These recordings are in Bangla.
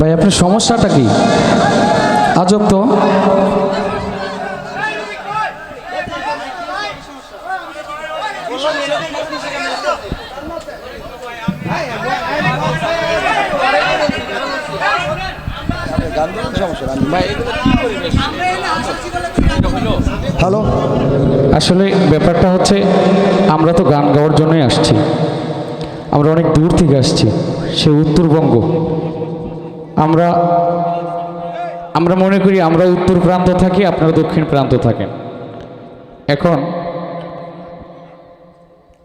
ভাই আপনার সমস্যাটা কি? আজব তো। হ্যালো আসলে ব্যাপারটা হচ্ছে আমরা তো গান গাওয়ার জন্যই আসছি। আমরা অনেক দূর থেকে আসছি। সে উত্তরবঙ্গ। আমরা আমরা মনে করি আমরা উত্তর প্রান্ত থাকি, আপনারা দক্ষিণ প্রান্ত থাকেন। এখন,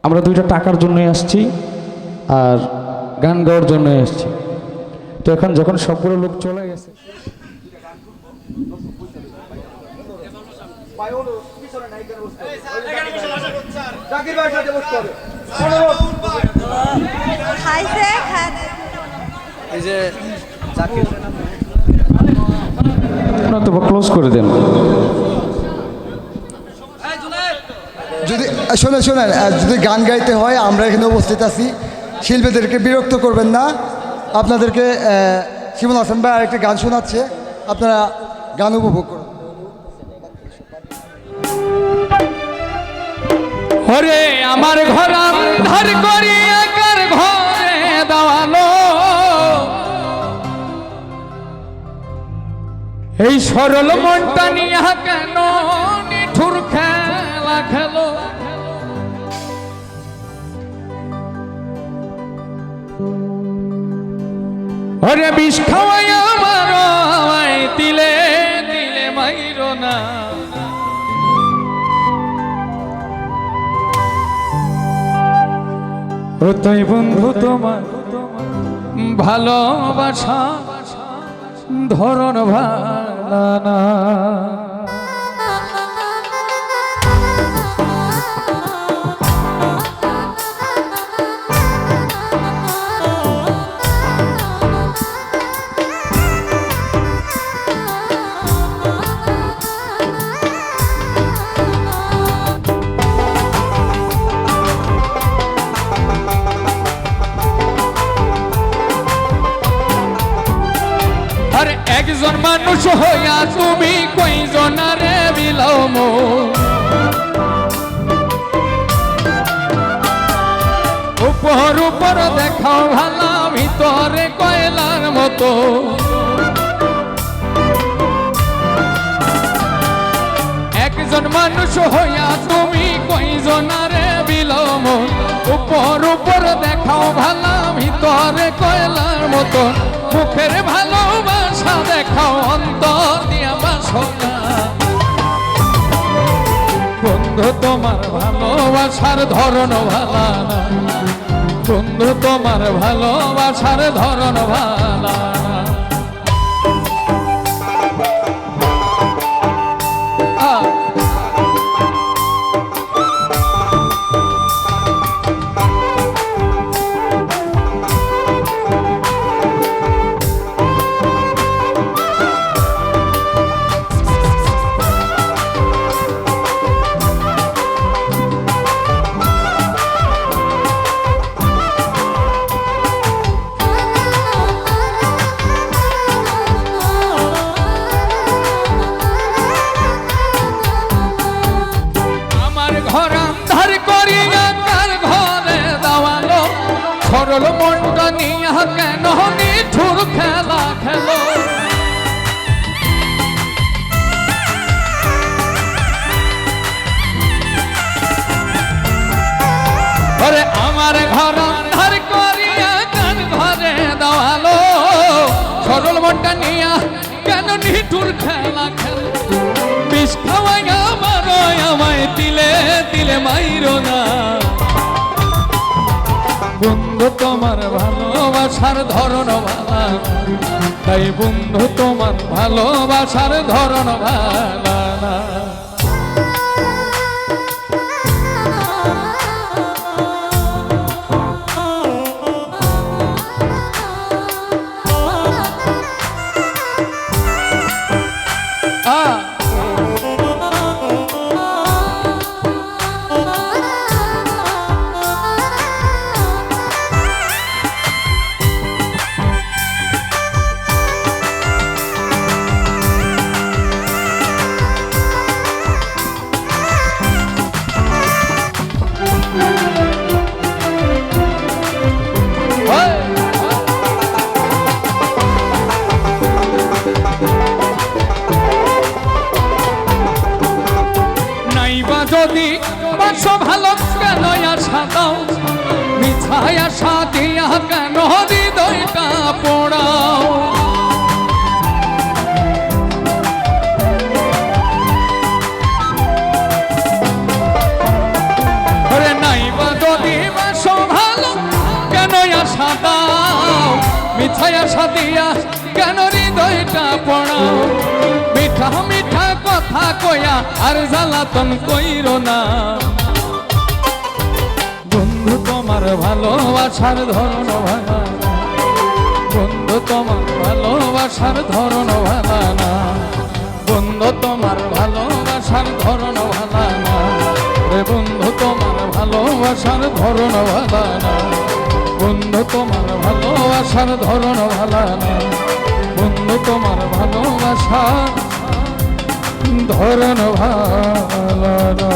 আমরা দুইটা টাকার জন্যই আসছি আর গান গাওয়ার জন্যই আসছি। তো এখন যখন সবগুলো লোক চলে গেছে খাইছে এই যে জাকির ক্লোজ করে দেন। যদি আহ, শোনেন যদি গান গাইতে হয় আমরা এখানে উপস্থিত আছি। শিল্পীদেরকে বিরক্ত করবেন না। আপনাদেরকে শিমুল হাসান ভাই আরেকটি গান শোনাচ্ছে। আপনারা গান উপভোগ করুন। ওরে আমার ঘর ধার করি একার ঘরে দেওয়ালো। এই সরল মনটা নিয়ে কেন নিঠুর খেলা খেলো? ওরে বিষ খাওয়াই ও তাই বন্ধু তোমার ভালোবাসা ধরন ভালানা উপর দেখাও ভালা ভিতরে কয়লার মতো। একজন মানুষ হইয়া তুমি কইজনারে বিলম উপর উপর দেখাও ভালা ভিতরে কয়লার মতো। মুখের ভালোবাসা দেখাও, অন্তর দিয়া বাসনা বন্ধু, তোমার ভালোবাসার ধরন ভালা না। বন্ধু তোমার ভালোবাসার ধরন ভালা। নিঠুর খেলা খেলো। আমার ঘর আন্ধার করিয়া কার ঘরে দেওয়ালো। সরল মনটা নিয়া কেন নিঠুর খেলা খেলো? বিষ খাওয়াই আমার, আমায় দিলে দিলে মাইরো না। বন্ধু তোমার ভালোবাসার ধরন ভালা। তাই বন্ধু তোমার ভালোবাসার ধরন ভালা না। আ কেন হৃদয়টা পোড়াও? ওরে নাই বা যদি বাসো ভালো কেন আশা দাও? মিঠাই আশা দিয়া কেন হৃদয়টা পড়াও? মিঠা মিঠা কথা কয়া আর জ্বালাতন কইর না। বন্ধু তোমার ভালোবাসার ধরন ভালা বন্ধু তোমার ভালোবাসার ধরন ভালা না। বন্ধু তোমার ভালোবাসার ধরন ভালা না। রে বন্ধু তোমার ভালোবাসার ধরন ভালা না। বন্ধু তোমার ভালোবাসার ধরন ভালা না। বন্ধু তোমার ভালোবাসার ধরন ভালা না।